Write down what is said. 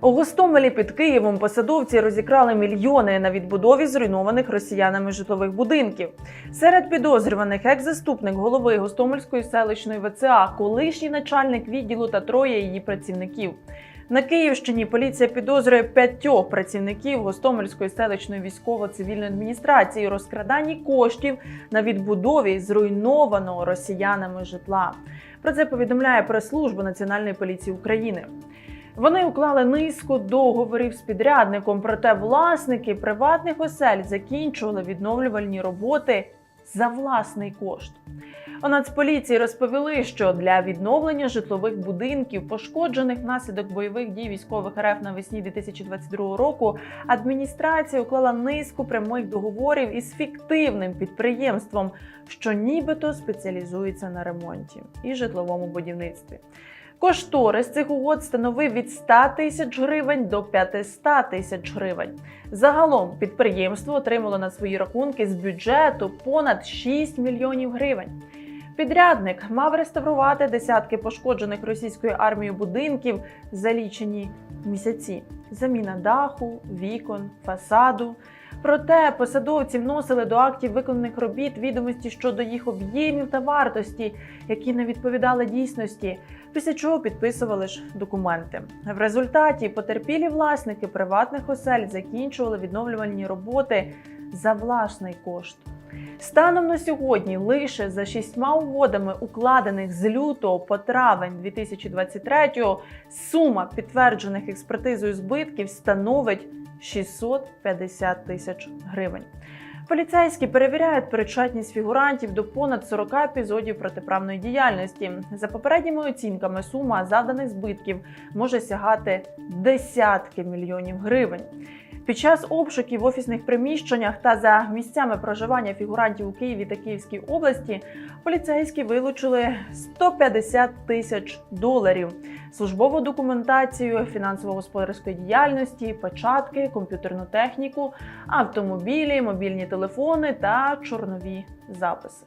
У Гостомелі під Києвом посадовці розікрали мільйони на відбудові зруйнованих росіянами житлових будинків. Серед підозрюваних екс-заступник голови Гостомельської селищної ВЦА, колишній начальник відділу та троє її працівників. На Київщині поліція підозрює п'ятьох працівників Гостомельської селищної військово-цивільної адміністрації у розкраданні коштів на відбудові зруйнованого росіянами житла. Про це повідомляє прес-служба Національної поліції України. Вони уклали низку договорів з підрядником, проте власники приватних осель закінчували відновлювальні роботи за власний кошт. У Нацполіції розповіли, що для відновлення житлових будинків, пошкоджених внаслідок бойових дій військових РФ навесні 2022 року, адміністрація уклала низку прямих договорів із фіктивним підприємством, що нібито спеціалізується на ремонті і житловому будівництві. Кошторис цих угод становив від 100 тисяч гривень до 500 тисяч гривень. Загалом підприємство отримало на свої рахунки з бюджету понад 6 мільйонів гривень. Підрядник мав реставрувати десятки пошкоджених російською армією будинків за лічені місяці. Заміна даху, вікон, фасаду. Проте посадовці вносили до актів виконаних робіт відомості щодо їх об'ємів та вартості, які не відповідали дійсності, після чого підписували ж документи. В результаті потерпілі власники приватних осель закінчували відновлювальні роботи за власний кошт. Станом на сьогодні лише за шістьма угодами, укладених з лютого по травень 2023-го, сума підтверджених експертизою збитків становить 650 тисяч гривень. Поліцейські перевіряють причетність фігурантів до понад 40 епізодів протиправної діяльності. За попередніми оцінками, сума заданих збитків може сягати десятки мільйонів гривень. Під час обшуків в офісних приміщеннях та за місцями проживання фігурантів у Києві та Київській області поліцейські вилучили 150 тисяч доларів, службову документацію фінансово-господарської діяльності, початки, комп'ютерну техніку, автомобілі, мобільні телефони та чорнові записи.